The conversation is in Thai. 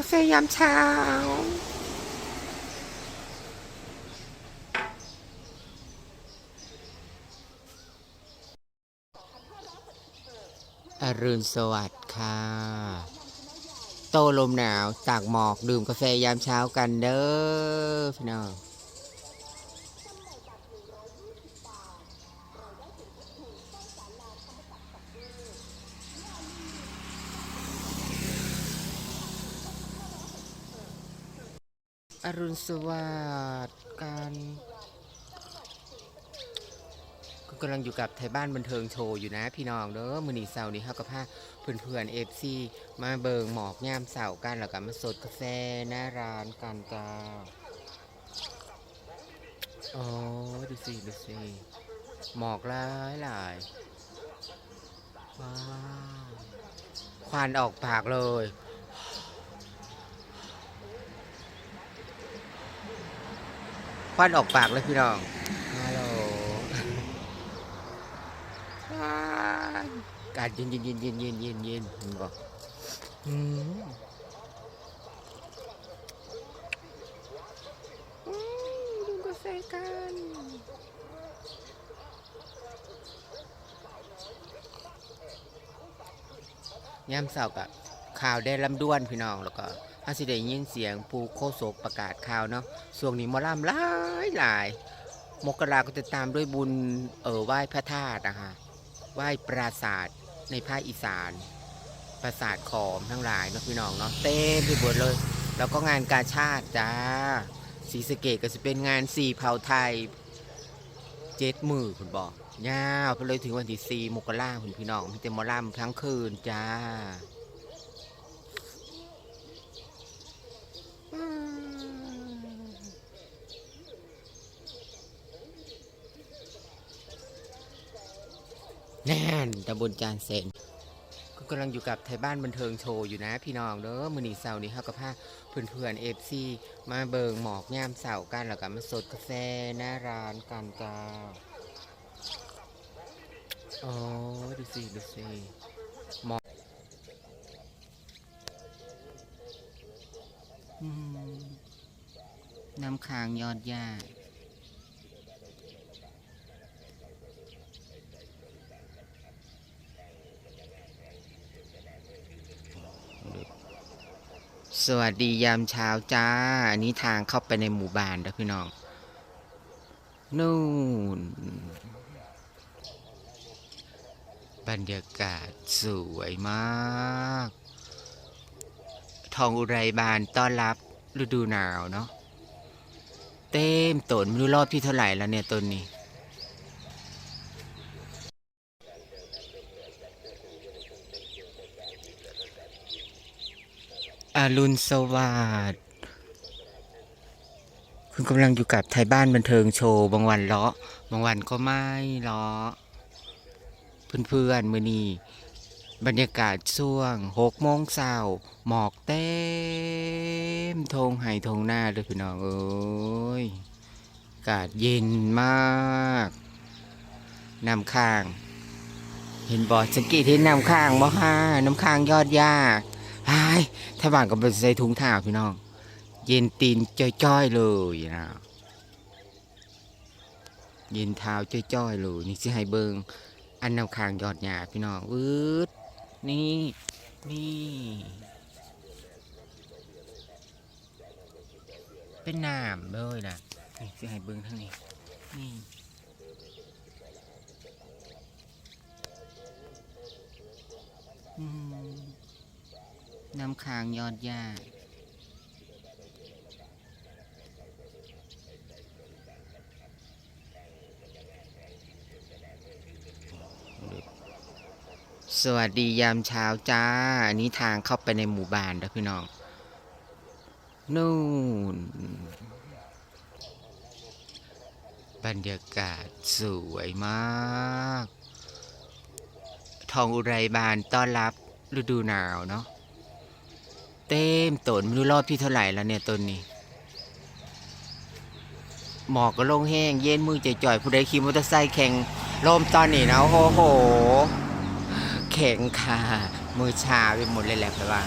าแฟยามเช้า อรุณสวัสดิ์ค่ะ โตลมหนาวตากหมอกดื่มกาแฟยามเช้ากันเด้อพี่น้อง รุณสวัสดิ์กันก็กำลังอยู่กับไทยบ้านบันเทิงโชว์อยู่นะพี่น้องเด้อมือนีเสาร์นี้เขากับพาเพื่อนเพื่อนเอฟซีมาเบิงหมอกยามเสาร์กันแล้วก็มาสดกาแฟหน้าร้านกันจ้าโอ้ดูสิดูสิหมอกหลายหลายว้าวควันออกปากเลย ควันออกปากเลยพี่น้องฮัลโหลการเย็นเย็นเย็นเย็นเย็นเย็นเย็นเห็นบอกอืมอืมดูกาแฟกันยามเสาร์กับข่าวได้ลำด้วนพี่น้องแล้วก็ถ้าสิได้ยินเสียงผู้โคศกประกาศข่าวเนาะช่วงนี้หมอลำหลาย หลาย มกราก็จะตามด้วยบุญเออไหว้พระธาตุนะคะไหว้ปราสาทในภาคอีสาน ปราสาทขอมทั้งหลายนะพี่น้องเนาะเต็มไปหมดเลย แล้วก็งานกาชาติจ้าศรีสเกดก็จะเป็นงานสี่เผ่าไทยเจ็ดมือคุณบอกยาวไปเลยถึงวันที่สี่มกราคุณพี่น้องมีแต่มอลำทั้งคืนจ้า แน่นตำบลจานเซนก็กำลังอยู่กับไทยบ้านบันเทิงโชว์อยู่นะพี่น้องเด้อมือนีเสาร์นี้เขากับพาเพื่อนเพื่อนเอฟซีมาเบิงหมอกย่ามเสาร์กันแล้วก็มาสดกาแฟหน้าร้านกันจ้าโอ้ดูสิดูสิหมอกน้ำค้างยอดหญ้า สวัสดียามเช้าจ้า อันนี้ทางเข้าไปในหมู่บ้านนะพี่น้อง นู่น บรรยากาศสวยมาก ทองอุไรบานต้อนรับฤดูหนาวเนาะ เต็มต้นไม่รู้รอบที่เท่าไหร่แล้วเนี่ยต้นนี้ อารุณสวัสดิ์คุณกำลังอยู่กับไทยบ้านบันเทิงโชว์ บางวันเลาะ บางวันก็ไม่เลาะ เพื่อนๆ มือนี้บรรยากาศช่วงหกโมงเช้าหมอกเต็มทงไห่ทงหน้าเลยพี่น้องเอ้ยอากาศเย็นมากน้ำค้าง เห็นบอสังเกตเห็นน้ำค้างบ่ฮะน้ำค้างยอดยาก ไอ้ายถ้าบ้านก็เป็นใส่ถุงเท้าพี่น้อง เย็นตีนจ้อยๆเลยนะเย็นเท้าจ้อยๆเลยนี่สิให้เบิงอันนำคางยอดหยาพี่น้องวืดนี่นี่เป็นน้ำเลยนะนี่สิให้เบิงทั้งนี้อืม น้ำค้างยอดหญ้าสวัสดียามเช้าจ้า อันนี้ทางเข้าไปในหมู่บ้านนะพี่น้อง นู่น บรรยากาศสวยมาก ทองอุไรบานต้อนรับฤดูหนาวเนาะ เต็มต้นไม่รู้รอบที่เท่าไหร่แล้วเนี่ยต้นนี้หมอกก็ลงแห้งเย็นมือจ่อยๆผู้ใดขี่มอเตอร์ไซค์แข่งลมตอนนี้นะโอ้โหแข่งค่ะ มือชาไปหมดเลยแหละแปลว่า